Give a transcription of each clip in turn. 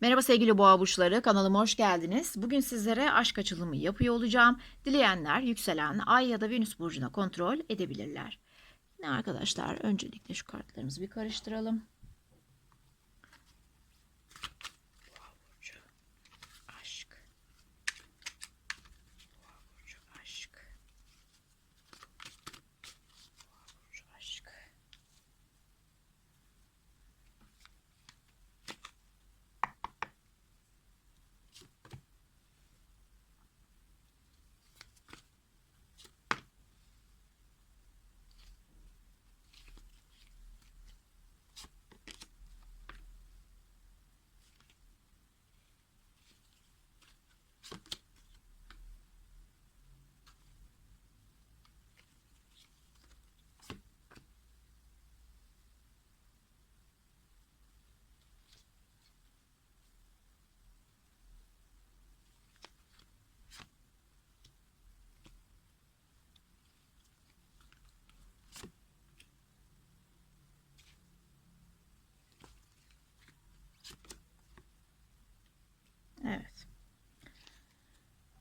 Merhaba sevgili boğa burçları, kanalıma hoş geldiniz. Bugün sizlere aşk açılımı yapıyor olacağım. Dileyenler yükselen ay ya da venüs burcuna kontrol edebilirler. Yine arkadaşlar öncelikle şu kartlarımızı bir karıştıralım. Boğa burcu, aşk. Boğa burcu, aşk. Boğa burcu, aşk. Evet.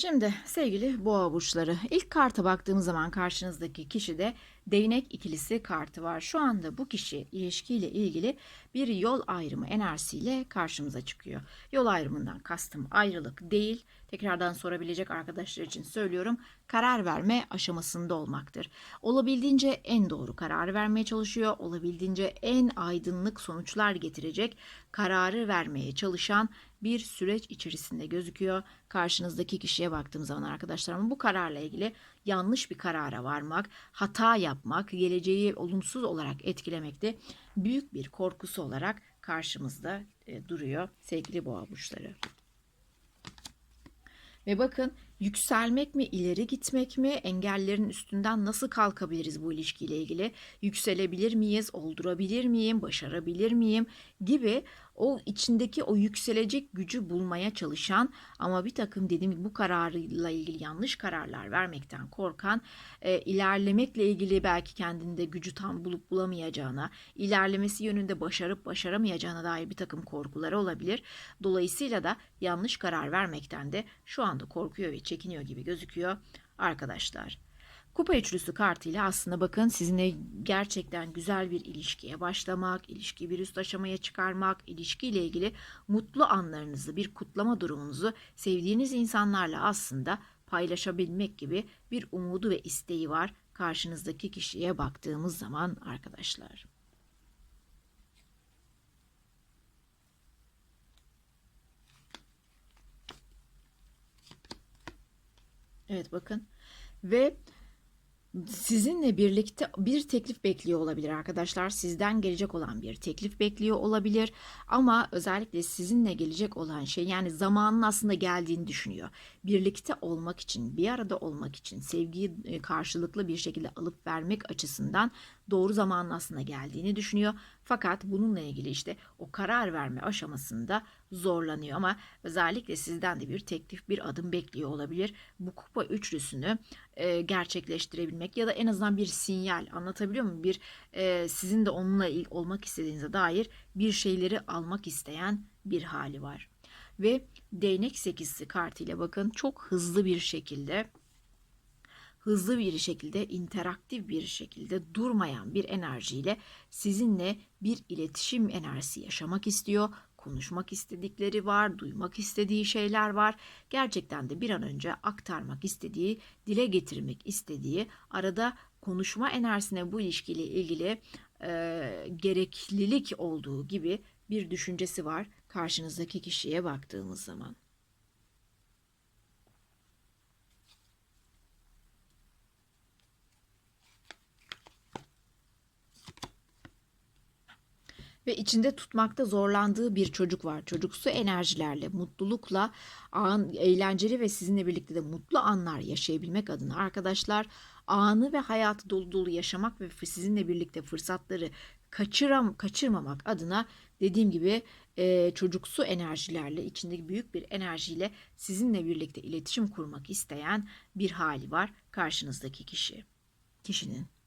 Şimdi sevgili boğa burçları ilk karta baktığımız zaman karşınızdaki kişide değnek ikilisi kartı var. Şu anda bu kişi ilişkiyle ilgili bir yol ayrımı enerjisiyle karşımıza çıkıyor. Yol ayrımından kastım ayrılık değil. Tekrardan sorabilecek arkadaşlar için söylüyorum. Karar verme aşamasında olmaktır. Olabildiğince en doğru kararı vermeye çalışıyor. Olabildiğince en aydınlık sonuçlar getirecek kararı vermeye çalışan bir süreç içerisinde gözüküyor. Karşınızdaki kişiye baktığım zaman arkadaşlar ama bu kararla ilgili yanlış bir karara varmak, hata yapmak, geleceği olumsuz olarak etkilemekte büyük bir korkusu olarak karşımızda e, duruyor sevgili boğa burçları. Ve bakın yükselmek mi, ileri gitmek mi, engellerin üstünden nasıl kalkabiliriz bu ilişkiyle ilgili? Yükselebilir miyiz, oldurabilir miyim, başarabilir miyim gibi o içindeki o yükselecek gücü bulmaya çalışan ama bir takım dediğim gibi bu kararıyla ilgili yanlış kararlar vermekten korkan, e, ilerlemekle ilgili belki kendinde gücü tam bulup bulamayacağına, ilerlemesi yönünde başarıp başaramayacağına dair bir takım korkuları olabilir. Dolayısıyla da yanlış karar vermekten de şu anda korkuyor ve çekiniyor gibi gözüküyor arkadaşlar. Kupa üçlüsü kartıyla aslında bakın sizinle gerçekten güzel bir ilişkiye başlamak, ilişkiyi bir üst aşamaya çıkarmak, ilişkiyle ilgili mutlu anlarınızı, bir kutlama durumunuzu sevdiğiniz insanlarla aslında paylaşabilmek gibi bir umudu ve isteği var karşınızdaki kişiye baktığımız zaman arkadaşlar. Evet bakın ve sizinle birlikte bir teklif bekliyor olabilir arkadaşlar. Sizden gelecek olan bir teklif bekliyor olabilir. Ama özellikle sizinle gelecek olan şey yani zamanın aslında geldiğini düşünüyor. Birlikte olmak için, bir arada olmak için, sevgiyi e, karşılıklı bir şekilde alıp vermek açısından doğru zamanın aslında geldiğini düşünüyor. Fakat bununla ilgili işte o karar verme aşamasında zorlanıyor ama özellikle sizden de bir teklif, bir adım bekliyor olabilir. Bu kupa üçlüsünü e, gerçekleştirebilmek ya da en azından bir sinyal anlatabiliyor muyum? Bir e, sizin de onunla il, olmak istediğinize dair bir şeyleri almak isteyen bir hali var. Ve değnek sekizli kartıyla bakın çok hızlı bir şekilde hızlı bir şekilde, interaktif bir şekilde durmayan bir enerjiyle sizinle bir iletişim enerjisi yaşamak istiyor. Konuşmak istedikleri var, duymak istediği şeyler var. Gerçekten de bir an önce aktarmak istediği, dile getirmek istediği, arada konuşma enerjisine bu ilişkiyle ilgili e, gereklilik olduğu gibi bir düşüncesi var karşınızdaki kişiye baktığımız zaman. Ve içinde tutmakta zorlandığı bir çocuk var. Çocuksu enerjilerle, mutlulukla, an, eğlenceli ve sizinle birlikte de mutlu anlar yaşayabilmek adına arkadaşlar anı ve hayatı dolu dolu yaşamak ve sizinle birlikte fırsatları kaçıram, kaçırmamak adına dediğim gibi e, çocuksu enerjilerle içindeki büyük bir enerjiyle sizinle birlikte iletişim kurmak isteyen bir hali var karşınızdaki kişi kişinin.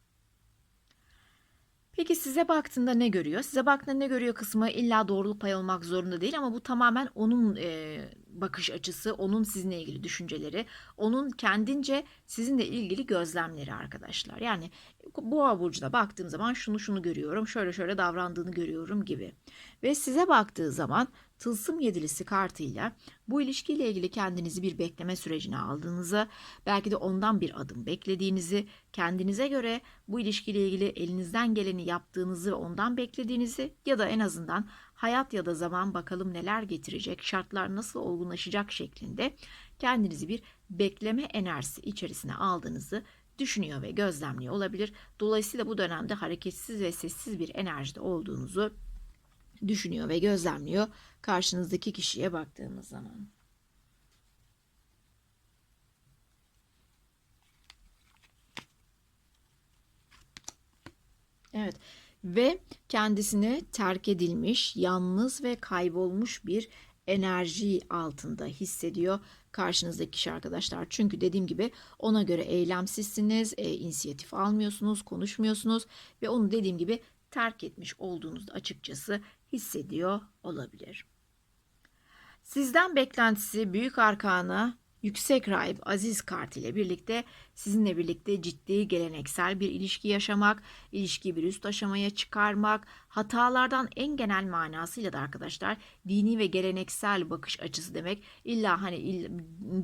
Peki size baktığında ne görüyor? Size baktığında ne görüyor kısmı illa doğruluk payı olmak zorunda değil ama bu tamamen onun e, bakış açısı, onun sizinle ilgili düşünceleri, onun kendince sizinle ilgili gözlemleri arkadaşlar. Yani boğa burcuna baktığım zaman şunu şunu görüyorum, şöyle şöyle davrandığını görüyorum gibi. Ve size baktığı zaman tılsım yedilisi kartıyla bu ilişkiyle ilgili kendinizi bir bekleme sürecine aldığınızı, belki de ondan bir adım beklediğinizi, kendinize göre bu ilişkiyle ilgili elinizden geleni yaptığınızı ve ondan beklediğinizi ya da en azından hayat ya da zaman bakalım neler getirecek, şartlar nasıl olgunlaşacak şeklinde kendinizi bir bekleme enerjisi içerisine aldığınızı düşünüyor ve gözlemliyor olabilir. Dolayısıyla bu dönemde hareketsiz ve sessiz bir enerjide olduğunuzu düşünüyor ve gözlemliyor karşınızdaki kişiye baktığımız zaman. Evet ve kendisine terk edilmiş, yalnız ve kaybolmuş bir enerji altında hissediyor karşınızdaki kişi arkadaşlar. Çünkü dediğim gibi ona göre eylemsizsiniz, e, inisiyatif almıyorsunuz, konuşmuyorsunuz ve onu dediğim gibi terk etmiş olduğunuzda açıkçası hissediyor olabilir. Sizden beklentisi büyük arkana yüksek rahip aziz kart ile birlikte sizinle birlikte ciddi geleneksel bir ilişki yaşamak, ilişkiyi bir üst aşamaya çıkarmak, hatalardan en genel manasıyla da arkadaşlar dini ve geleneksel bakış açısı demek. İlla hani il,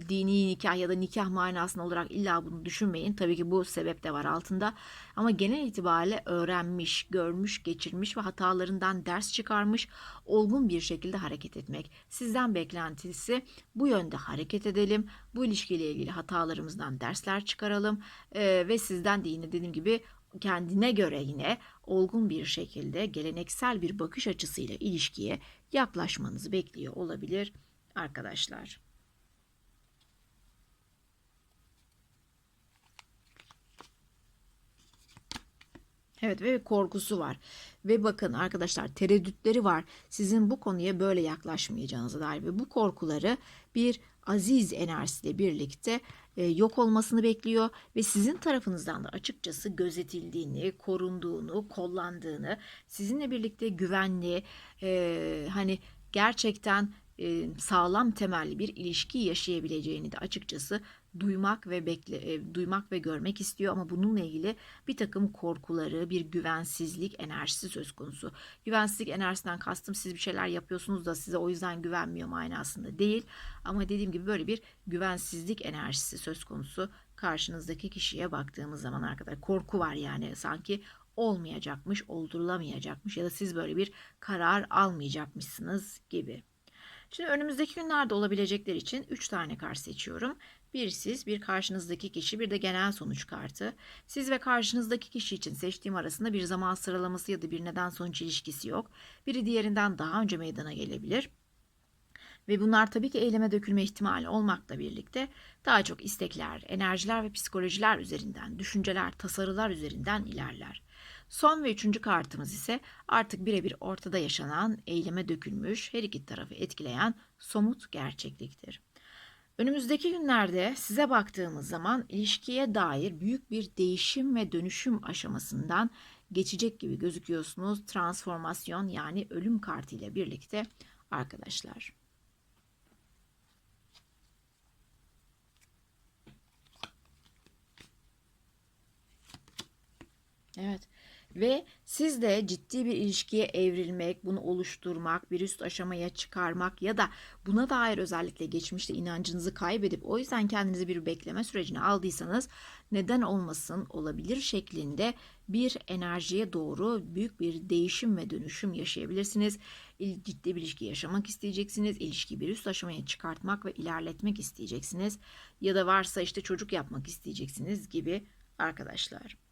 dini nikah ya da nikah manasında olarak illa bunu düşünmeyin. Tabii ki bu sebep de var altında. Ama genel itibariyle öğrenmiş, görmüş, geçirmiş ve hatalarından ders çıkarmış, olgun bir şekilde hareket etmek. Sizden beklentisi bu yönde hareket edelim. Bu ilişkiyle ilgili hatalarımızdan dersler çıkaralım ee, ve sizden de yine dediğim gibi kendine göre yine olgun bir şekilde geleneksel bir bakış açısıyla ilişkiye yaklaşmanızı bekliyor olabilir arkadaşlar. Evet ve korkusu var. Ve bakın arkadaşlar tereddütleri var. Sizin bu konuya böyle yaklaşmayacağınıza dair ve bu korkuları bir aziz enerjisiyle birlikte e, yok olmasını bekliyor ve sizin tarafınızdan da açıkçası gözetildiğini, korunduğunu, kollandığını, sizinle birlikte güvenli, e, hani gerçekten e, sağlam temelli bir ilişki yaşayabileceğini de açıkçası duymak ve bekle, e, duymak ve görmek istiyor ama bununla ilgili bir takım korkuları, bir güvensizlik enerjisi söz konusu. Güvensizlik enerjisinden kastım siz bir şeyler yapıyorsunuz da size o yüzden güvenmiyor manasında değil. Ama dediğim gibi böyle bir güvensizlik enerjisi söz konusu karşınızdaki kişiye baktığımız zaman arkadaşlar korku var yani sanki olmayacakmış, oldurulamayacakmış ya da siz böyle bir karar almayacakmışsınız gibi. Şimdi önümüzdeki günlerde olabilecekler için 3 tane kart seçiyorum. Bir siz, bir karşınızdaki kişi, bir de genel sonuç kartı. Siz ve karşınızdaki kişi için seçtiğim arasında bir zaman sıralaması ya da bir neden sonuç ilişkisi yok. Biri diğerinden daha önce meydana gelebilir. Ve bunlar tabii ki eyleme dökülme ihtimali olmakla birlikte daha çok istekler, enerjiler ve psikolojiler üzerinden, düşünceler, tasarılar üzerinden ilerler. Son ve üçüncü kartımız ise artık birebir ortada yaşanan, eyleme dökülmüş, her iki tarafı etkileyen somut gerçekliktir. Önümüzdeki günlerde size baktığımız zaman ilişkiye dair büyük bir değişim ve dönüşüm aşamasından geçecek gibi gözüküyorsunuz. Transformasyon yani ölüm kartı ile birlikte arkadaşlar. Evet. Ve siz de ciddi bir ilişkiye evrilmek, bunu oluşturmak, bir üst aşamaya çıkarmak ya da buna dair özellikle geçmişte inancınızı kaybedip o yüzden kendinizi bir bekleme sürecine aldıysanız neden olmasın olabilir şeklinde bir enerjiye doğru büyük bir değişim ve dönüşüm yaşayabilirsiniz. Ciddi bir ilişki yaşamak isteyeceksiniz. İlişkiyi bir üst aşamaya çıkartmak ve ilerletmek isteyeceksiniz. Ya da varsa işte çocuk yapmak isteyeceksiniz gibi arkadaşlar.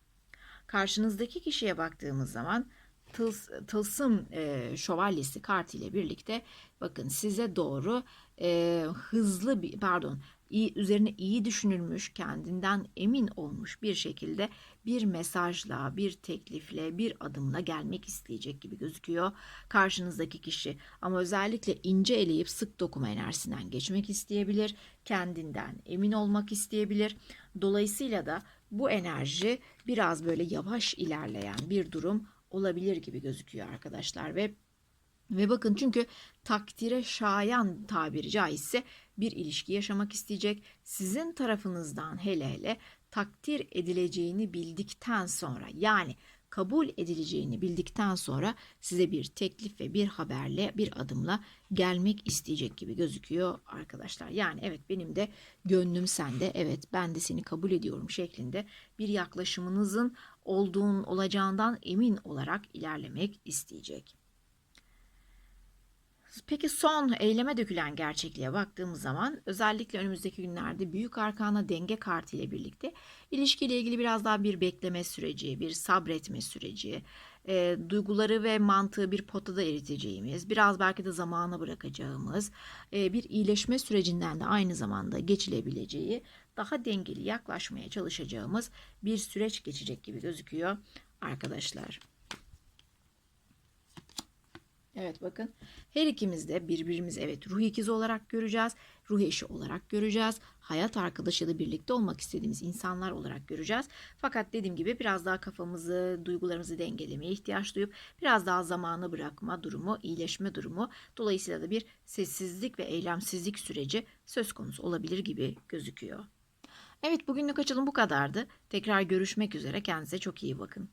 Karşınızdaki kişiye baktığımız zaman tıls, tılsım e, şövalyesi kartı ile birlikte bakın size doğru e, hızlı bir pardon iyi, üzerine iyi düşünülmüş kendinden emin olmuş bir şekilde bir mesajla bir teklifle bir adımla gelmek isteyecek gibi gözüküyor karşınızdaki kişi. Ama özellikle ince eleyip sık dokuma enerjisinden geçmek isteyebilir kendinden emin olmak isteyebilir. Dolayısıyla da bu enerji biraz böyle yavaş ilerleyen bir durum olabilir gibi gözüküyor arkadaşlar ve ve bakın çünkü takdire şayan tabiri caizse bir ilişki yaşamak isteyecek. Sizin tarafınızdan hele hele takdir edileceğini bildikten sonra yani kabul edileceğini bildikten sonra size bir teklif ve bir haberle bir adımla gelmek isteyecek gibi gözüküyor arkadaşlar. Yani evet benim de gönlüm sende evet ben de seni kabul ediyorum şeklinde bir yaklaşımınızın olduğun olacağından emin olarak ilerlemek isteyecek. Peki son eyleme dökülen gerçekliğe baktığımız zaman özellikle önümüzdeki günlerde büyük arkana denge kartı ile birlikte ilişkiyle ilgili biraz daha bir bekleme süreci, bir sabretme süreci, e, duyguları ve mantığı bir potada eriteceğimiz, biraz belki de zamana bırakacağımız e, bir iyileşme sürecinden de aynı zamanda geçilebileceği, daha dengeli yaklaşmaya çalışacağımız bir süreç geçecek gibi gözüküyor arkadaşlar. Evet bakın her ikimiz de birbirimizi evet ruh ikizi olarak göreceğiz. Ruh eşi olarak göreceğiz. Hayat arkadaşıyla birlikte olmak istediğimiz insanlar olarak göreceğiz. Fakat dediğim gibi biraz daha kafamızı, duygularımızı dengelemeye ihtiyaç duyup biraz daha zamanı bırakma durumu, iyileşme durumu. Dolayısıyla da bir sessizlik ve eylemsizlik süreci söz konusu olabilir gibi gözüküyor. Evet bugünlük açılım bu kadardı. Tekrar görüşmek üzere. Kendinize çok iyi bakın.